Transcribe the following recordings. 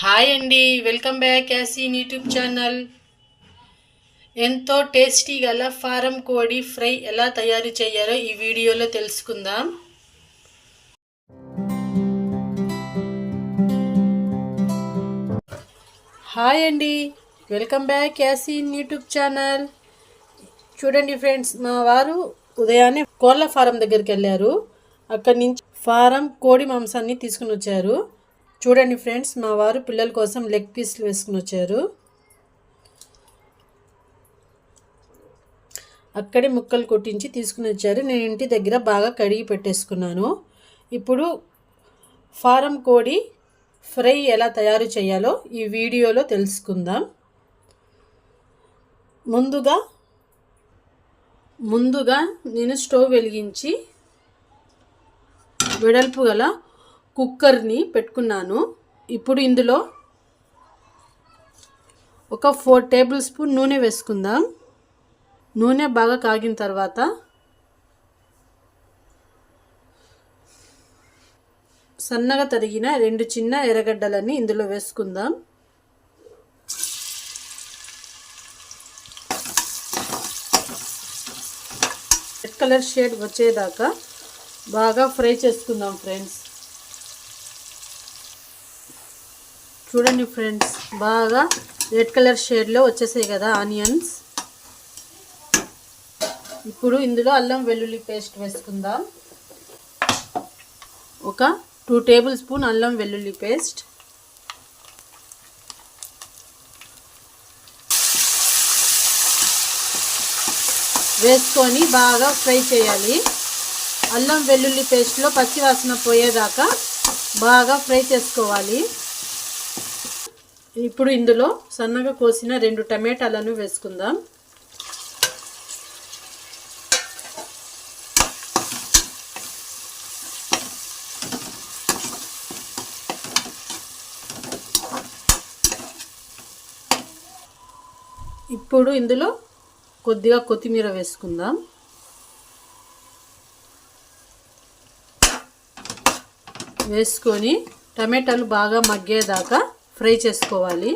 Hi అండి welcome back Yaseen YouTube channel. ఎంతో tasty గల ఫారం కోడి ఫ్రై ఎలా తయారు చేయాలో ఈ వీడియోలో తెలుసుకుందాం. హాయ్ అండి welcome back Yaseen YouTube channel. చూడండి ఫ్రెండ్స్ మా వారు ఉదయాన్నే కోళ్ళ ఫారం దగ్గరికి వెళ్ళారు. అక్కడి నుంచి ఫారం కోడి మాంసాన్ని తీసుకుని వచ్చారు. చూడండి ఫ్రెండ్స్ మా వారు పిల్లల కోసం లెగ్ పీస్లు వేసుకుని వచ్చారు. అక్కడే ముక్కలు కొట్టించి తీసుకుని వచ్చారు. నేను ఇంటి దగ్గర బాగా కడిగి పెట్టేసుకున్నాను. ఇప్పుడు ఫారం కోడి ఫ్రై ఎలా తయారు చేయాలో ఈ వీడియోలో తెలుసుకుందాం. ముందుగా ముందుగా నేను స్టవ్ వెలిగించి వెడల్పు గల కుక్కర్ని పెట్టుకున్నాను. ఇప్పుడు ఇందులో ఒక ఫోర్ టేబుల్ స్పూన్ నూనె వేసుకుందాం. నూనె బాగా కాగిన తర్వాత సన్నగా తరిగిన రెండు చిన్న ఎర్రగడ్డలని ఇందులో వేసుకుందాం. రెడ్ కలర్ షేడ్ వచ్చేదాకా బాగా ఫ్రై చేసుకుందాం ఫ్రెండ్స్. చూడండి ఫ్రెండ్స్ బాగా రెడ్ కలర్ షేడ్లో వచ్చేసాయి కదా ఆనియన్స్. ఇప్పుడు ఇందులో అల్లం వెల్లుల్లి పేస్ట్ వేసుకుందాం. ఒక టూ టేబుల్ స్పూన్ అల్లం వెల్లుల్లి పేస్ట్. వేసుకొని బాగా ఫ్రై చేయాలి. అల్లం వెల్లుల్లి పేస్ట్లో పచ్చివాసన పోయేదాకా బాగా ఫ్రై చేసుకోవాలి. ఇప్పుడు ఇందులో సన్నగా కోసిన రెండు టమాటాలను వేసుకుందాం. ఇప్పుడు ఇందులో కొద్దిగా కొత్తిమీర వేసుకుందాం. వేసుకొని టమాటాలు బాగా మగ్గేదాకా ఫ్రై చేసుకోవాలి.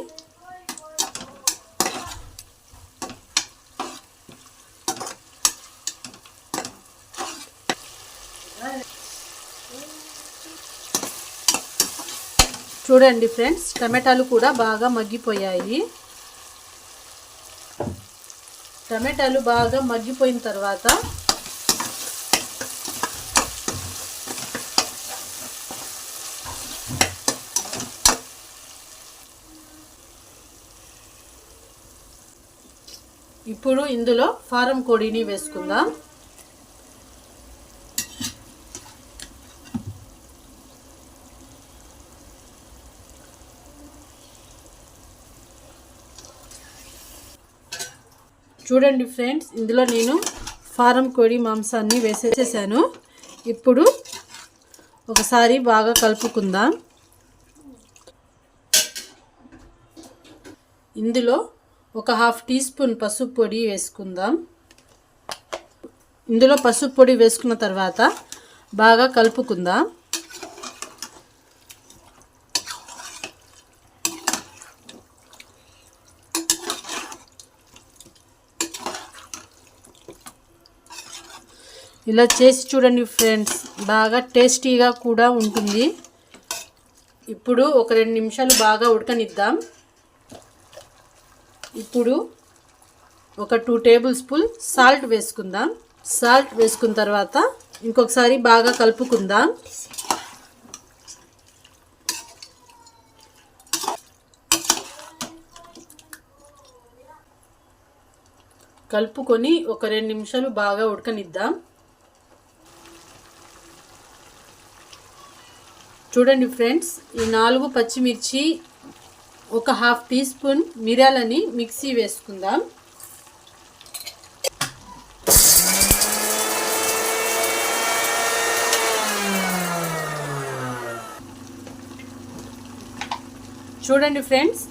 చూడండి ఫ్రెండ్స్ టమాటాలు కూడా బాగా మగ్గిపోయాయి. టమాటాలు బాగా మగ్గిపోయిన తర్వాత ఇప్పుడు ఇందులో ఫారం కోడిని వేసుకుందాం. చూడండి ఫ్రెండ్స్ ఇందులో నేను ఫారం కోడి మాంసాన్ని వేసేసాను ఇప్పుడు ఒకసారి బాగా కలుపుకుందాం. ఇందులో ఒక హాఫ్ టీ స్పూన్ పసుపు పొడి వేసుకుందాం. ఇందులో పసుపు పొడి వేసుకున్న తర్వాత బాగా కలుపుకుందాం. ఇలా చేసి చూడండి ఫ్రెండ్స్ బాగా టేస్టీగా కూడా ఉంటుంది. ఇప్పుడు ఒక రెండు నిమిషాలు బాగా ఉడకనిద్దాం. ఇప్పుడు ఒక టూ టేబుల్ స్పూన్ సాల్ట్ వేసుకుందాం. సాల్ట్ వేసుకున్న తర్వాత ఇంకొకసారి బాగా కలుపుకుందాం. కలుపుకొని ఒక రెండు నిమిషాలు బాగా ఉడకనిద్దాం. చూడండి ఫ్రెండ్స్ ఈ నాలుగు పచ్చిమిర్చి ఒక హాఫ్ టీ స్పూన్ మిరియాలని మిక్సీ వేసుకుందాం. చూడండి ఫ్రెండ్స్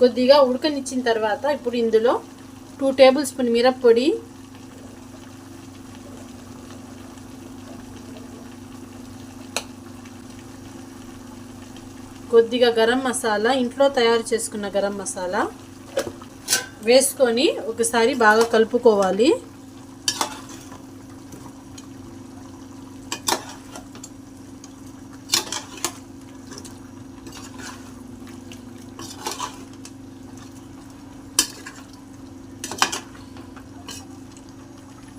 కొద్దిగా ఉడకనిచ్చిన తర్వాత ఇప్పుడు ఇందులో టూ టేబుల్ స్పూన్ మిరప్పొడి కొద్దిగా గరం మసాలా ఇంట్లో తయారు చేసుకున్న గరం మసాలా వేసుకొని ఒకసారి బాగా కలుపుకోవాలి.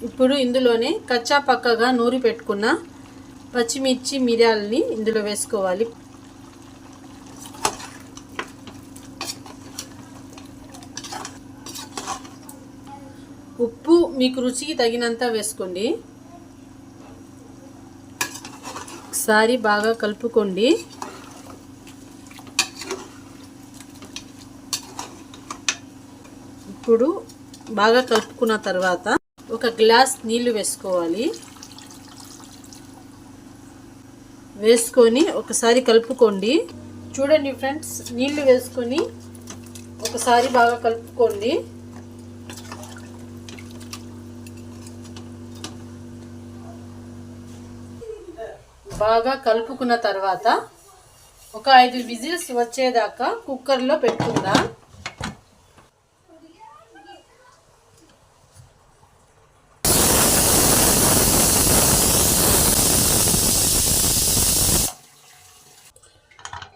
ఇప్పుడు ఇందులోనే కచ్చా పక్కగా నూరి పెట్టుకున్న పచ్చిమిర్చి మిరియాలని ఇందులో వేసుకోవాలి. ఉప్పు మీకు రుచికి తగినంత వేసుకోండి. ఒకసారి బాగా కలుపుకోండి. ఇప్పుడు బాగా కలుపుకున్న తర్వాత ఒక గ్లాస్ నీళ్ళు వేసుకోవాలి. వేసుకొని ఒకసారి కలుపుకోండి. చూడండి ఫ్రెండ్స్ నీళ్ళు వేసుకొని ఒకసారి బాగా కలుపుకోండి. బాగా కలుపుకున్న తర్వాత ఒక ఐదు విజిల్స్ వచ్చేదాకా కుక్కర్లో పెట్టుకుందాం.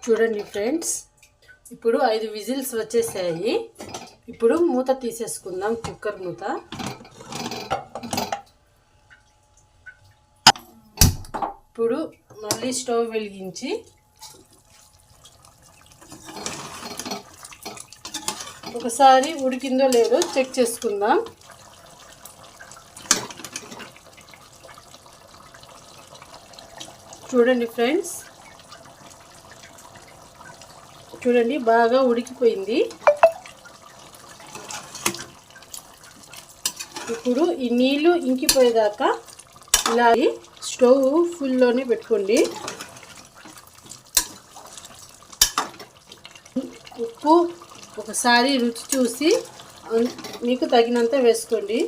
చూడండి ఫ్రెండ్స్ ఇప్పుడు ఐదు విజిల్స్ వచ్చేసాయి. ఇప్పుడు మూత తీసేసుకుందాం కుక్కర్ మూత. ఇప్పుడు మళ్ళీ స్టవ్ వెలిగించి ఒకసారి ఉడికిందో లేదో చెక్ చేసుకుందాం. చూడండి ఫ్రెండ్స్. చూడండి బాగా ఉడికిపోయింది. ఇప్పుడు ఈ నీళ్ళు ఇంకిపోయేదాకా ఇలా స్టవ్ ఫుల్లోనే పెట్టుకోండి. ఉప్పు ఒకసారి రుచి చూసి మీకు తగినంత వేసుకోండి.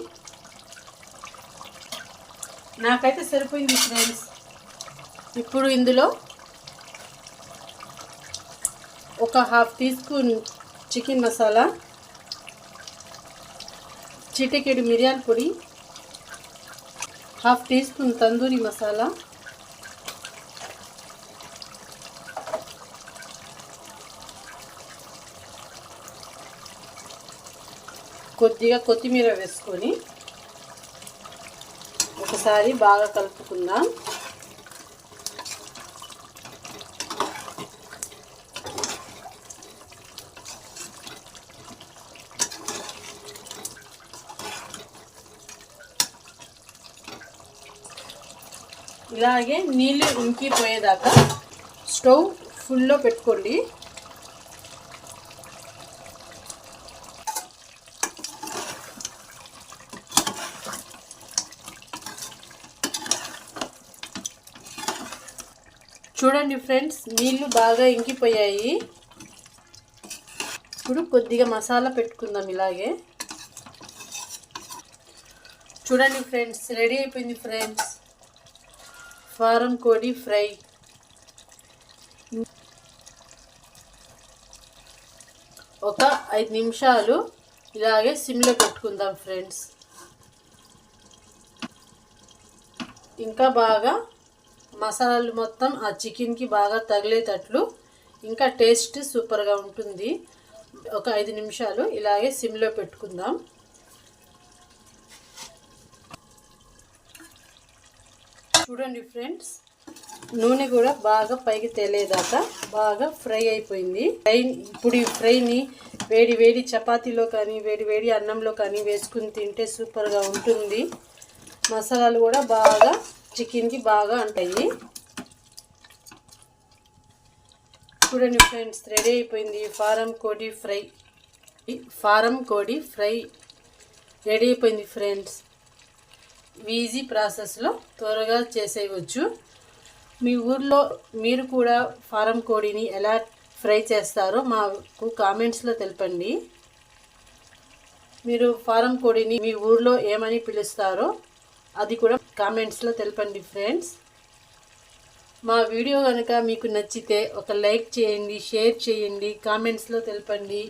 నాకైతే సరిపోయింది ఫ్రెండ్స్. ఇప్పుడు ఇందులో ఒక half teaspoon chicken masala చిటికెడు మిరియాల పొడి half teaspoon tandoori masala కొద్దిగా కొత్తిమీర వేసుకొని ఒకసారి బాగా కలుపుకుందాం. ఇలాగే నీళ్ళు ఇంకిపోయేదాకా స్టవ్ ఫుల్లో పెట్టుకోండి. చూడండి ఫ్రెండ్స్ నీళ్ళు బాగా ఇంకిపోయాయి. ఇప్పుడు కొద్దిగా మసాలా పెట్టుకుందాం ఇలాగే. చూడండి ఫ్రెండ్స్ రెడీ అయిపోయింది ఫ్రెండ్స్. ఫారం కోడి ఫ్రై. ఒక ఐదు నిమిషాలు ఇలాగే సిమ్లో పెట్టుకుందాం ఫ్రెండ్స్. ఇంకా బాగా మసాలాలు మొత్తం ఆ చికెన్కి బాగా తగిలేటట్లు ఇంకా టేస్ట్ సూపర్గా ఉంటుంది. ఒక ఐదు నిమిషాలు ఇలాగే సిమ్లో పెట్టుకుందాం. చూడండి ఫ్రెండ్స్. నూనె కూడా బాగా పైకి తేలేదాకా బాగా ఫ్రై అయిపోయింది. ఫ్రై ఇప్పుడు ఈ ఫ్రైని వేడి వేడి చపాతీలో కానీ వేడి వేడి అన్నంలో కానీ వేసుకుని తింటే సూపర్గా ఉంటుంది. మసాలాలు కూడా బాగా చికెన్కి బాగా ఉంటాయి చూడండి ఫ్రెండ్స్ రెడీ అయిపోయింది. ఫారం కోడి ఫ్రై ఫారం కోడి ఫ్రై రెడీ అయిపోయింది ఫ్రెండ్స్. ఈజీ ప్రాసెస్లో త్వరగా చేసేయవచ్చు. మీ ఊర్లో మీరు కూడా ఫారం కోడిని ఎలా ఫ్రై చేస్తారో మాకు కామెంట్స్లో తెలపండి. మీరు ఫారం కోడిని మీ ఊర్లో ఏమని పిలుస్తారో అది కూడా కామెంట్స్లో తెలపండి ఫ్రెండ్స్ మా వీడియో కనుక మీకు నచ్చితే ఒక లైక్ చేయండి షేర్ చేయండి కామెంట్స్లో తెలపండి.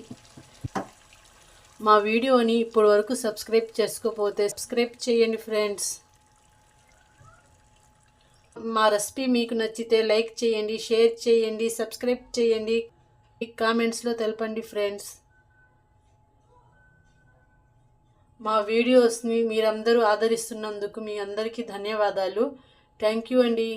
మా వీడియోని ఇప్పటి వరకు సబ్స్క్రైబ్ చేసుకోకపోతే సబ్స్క్రైబ్ చేయండి ఫ్రెండ్స్. మా రెసిపీ మీకు నచ్చితే లైక్ చేయండి షేర్ చేయండి సబ్స్క్రైబ్ చేయండి. కామెంట్స్లో తెలపండి ఫ్రెండ్స్. మా వీడియోస్ని మీరందరూ ఆదరిస్తున్నందుకు మీ అందరికీ ధన్యవాదాలు. థ్యాంక్ యూ అండి.